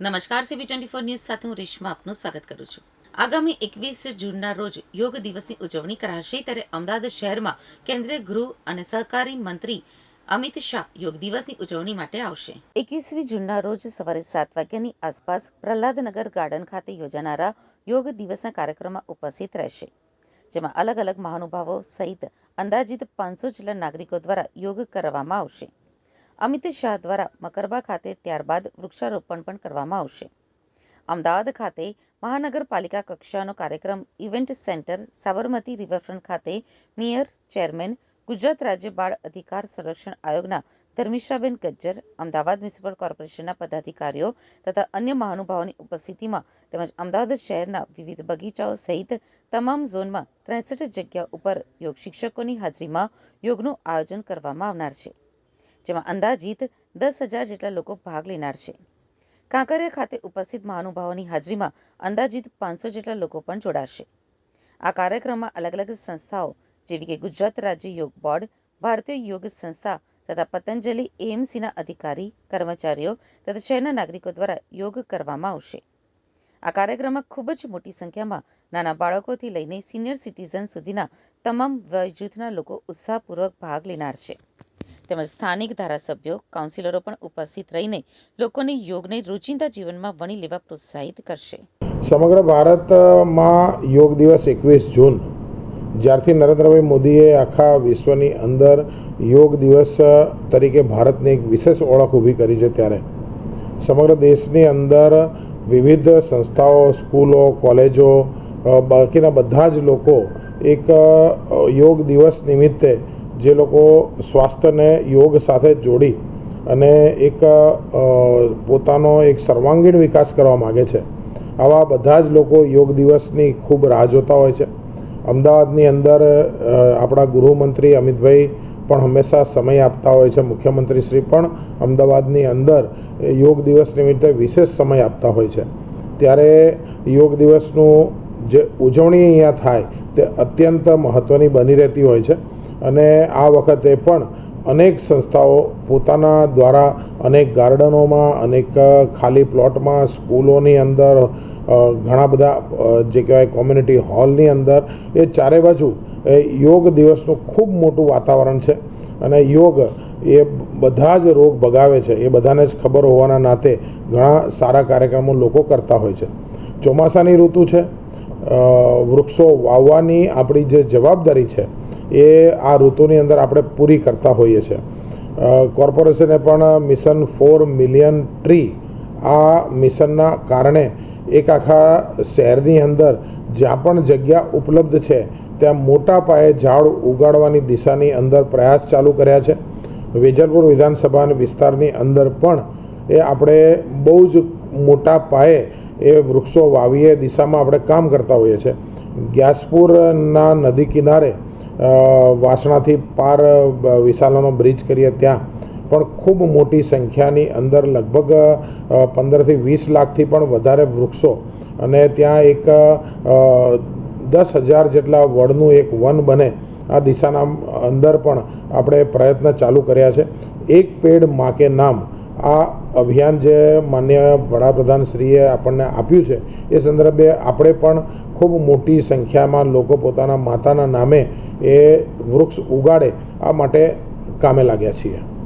નમસ્કાર CB twenty four news સાથે હું રેશમા આપનું સ્વાગત કરું છું. આગામી એકવીસ જૂનના રોજ યોગ દિવસની ઉજવણી કરાશે ત્યારે અમદાવાદ શહેરમાં કેન્દ્રીય ગૃહ અને સહકારી મંત્રી અમિત શાહ યોગ દિવસની ઉજવણી માટે આવશે. એકવીસમી જૂનના રોજ સવારે સાત વાગ્યાની આસપાસ પ્રહલાદનગર ગાર્ડન ખાતે યોજાનારા યોગ દિવસના કાર્યક્રમમાં ઉપસ્થિત રહેશે. જેમાં અલગ અલગ મહાનુભાવો સહિત અંદાજિત પાંચસો જેટલા નાગરિકો દ્વારા યોગ કરવામાં આવશે. અમિત શાહ દ્વારા મકરબા ખાતે ત્યારબાદ વૃક્ષારોપણ પણ કરવામાં આવશે. અમદાવાદ ખાતે મહાનગરપાલિકા કક્ષાનો કાર્યક્રમ ઇવેન્ટ સેન્ટર સાબરમતી રિવરફ્રન્ટ ખાતે મેયર, ચેરમેન, ગુજરાત રાજ્ય બાળ અધિકાર સંરક્ષણ આયોગના ધર્મિષ્ઠાબેન ગજ્જર, અમદાવાદ મ્યુનિસિપલ કોર્પોરેશનના પદાધિકારીઓ તથા અન્ય મહાનુભાવોની ઉપસ્થિતિમાં તેમજ અમદાવાદ શહેરના વિવિધ બગીચાઓ સહિત તમામ ઝોનમાં ત્રેસઠ જગ્યા ઉપર યોગ શિક્ષકોની હાજરીમાં યોગનું આયોજન કરવામાં આવનાર છે. જેમાં અંદાજિત દસ હજાર જેટલા લોકો ભાગ લેનાર છે. કાંકરિયા ખાતે ઉપસ્થિત મહાનુભાવોની હાજરીમાં અંદાજિત પાંચસો જેટલા લોકો પણ જોડાશે. આ કાર્યક્રમમાં અલગ અલગ સંસ્થાઓ જેવી કે ગુજરાત રાજ્ય યોગ બોર્ડ, ભારતીય યોગ સંસ્થા તથા પતંજલિ એએમસીના અધિકારી, કર્મચારીઓ તથા શહેરના નાગરિકો દ્વારા યોગ કરવામાં આવશે. આ કાર્યક્રમમાં ખૂબ જ મોટી સંખ્યામાં નાના બાળકોથી લઈને સિનિયર સિટીઝન સુધીના તમામ વય જૂથના લોકો ઉત્સાહપૂર્વક ભાગ લેનાર છે. તેમજ સ્થાનિક ધારાસભ્યો કાઉન્સિલરો પણ ઉપસ્થિત રહીને લોકોને યોગને રોજિંદા જીવનમાં વણી લેવા પ્રોત્સાહિત કરશે. સમગ્ર ભારતમાં યોગ દિવસ એકવીસ જૂન. જ્યારથી નરેન્દ્રભાઈ મોદીએ આખા વિશ્વની અંદર યોગ દિવસ તરીકે ભારતની એક વિશેષ ઓળખ ઊભી કરી છે ત્યારે. સમગ્ર દેશની અંદર વિવિધ સંસ્થાઓ, સ્કૂલો, કોલેજો બાકીના બધા જ લોકો એક યોગ દિવસ નિમિત્તે જે લોકો સ્વાસ્થ્યને યોગ સાથે જોડી અને એક પોતાનો એક સર્વાંગીણ વિકાસ કરવા માગે છે. આવા બધા જ લોકો યોગ દિવસની ખૂબ રાહ જોતા હોય છે. અમદાવાદની અંદર આપણા ગૃહમંત્રી અમિતભાઈ પણ હંમેશા સમય આપતા હોય છે. મુખ્યમંત્રી શ્રી પણ અમદાવાદની અંદર યોગ દિવસ નિમિત્તે વિશેષ સમય આપતા હોય છે. ત્યારે યોગ દિવસનું જે ઉજવણી અહીંયા થાય તે અત્યંત મહત્ત્વની બની રહેતી હોય છે. અને આ વખતે પણ અનેક સંસ્થાઓ પોતાના દ્વારા અનેક ગાર્ડનોમાં, અનેક ખાલી પ્લોટમાં, સ્કૂલોની અંદર ઘણા બધા જે કહેવાય કોમ્યુનિટી હોલની અંદર એ ચારે બાજુ એ યોગ દિવસનું ખૂબ મોટું વાતાવરણ છે. અને યોગ એ બધા જ રોગ ભગાવે છે. એ બધાને જ ખબર હોવાના નાતે ઘણા સારા કાર્યક્રમો લોકો કરતા હોય છે. ચોમાસાની ઋતુ છે. વૃક્ષો વાવવાની આપણી જે જવાબદારી છે, એ આ ઋતુની અંદર આપણે પૂરી કરતા હોઈએ છીએ. કોર્પોરેશને પણ મિશન ફોર મિલિયન ટ્રી આ મિશનના કારણે એક આખા શહેરની અંદર જ્યાં પણ જગ્યા ઉપલબ્ધ છે, ત્યાં મોટા પાયે ઝાડ ઉગાડવાની દિશાની અંદર પ્રયાસ ચાલુ કર્યા છે. વેજલપુર વિધાનસભા વિસ્તારની અંદર પણ એ આપણે બહુ જ મોટા પાયે એ વૃક્ષો વાવીએ, દિશામાં આપણે કામ કરતા હોઈએ છીએ. ગ્યાસપુરના નદી કિનારે વાસણાથી પાર વિશાલાનો બ્રિજ કરીએ ત્યાં. પણ ખૂબ મોટી સંખ્યાની અંદર લગભગ પંદરથી વીસ લાખથી પણ વધારે વૃક્ષો અને ત્યાં એક દસ હજાર જેટલા વડનું એક વન બને. આ દિશાના અંદર પણ આપણે પ્રયત્ન ચાલુ કર્યા છે. એક પેડ માકે નામ આ અભિયાન જે માન્ય વડાપ્રધાનશ્રીએ આપણને આપ્યું છે, એ સંદર્ભે આપણે પણ ખૂબ મોટી સંખ્યામાં લોકો પોતાના માતાના નામે એ વૃક્ષ ઉગાડે આ માટે કામે લાગ્યા છીએ.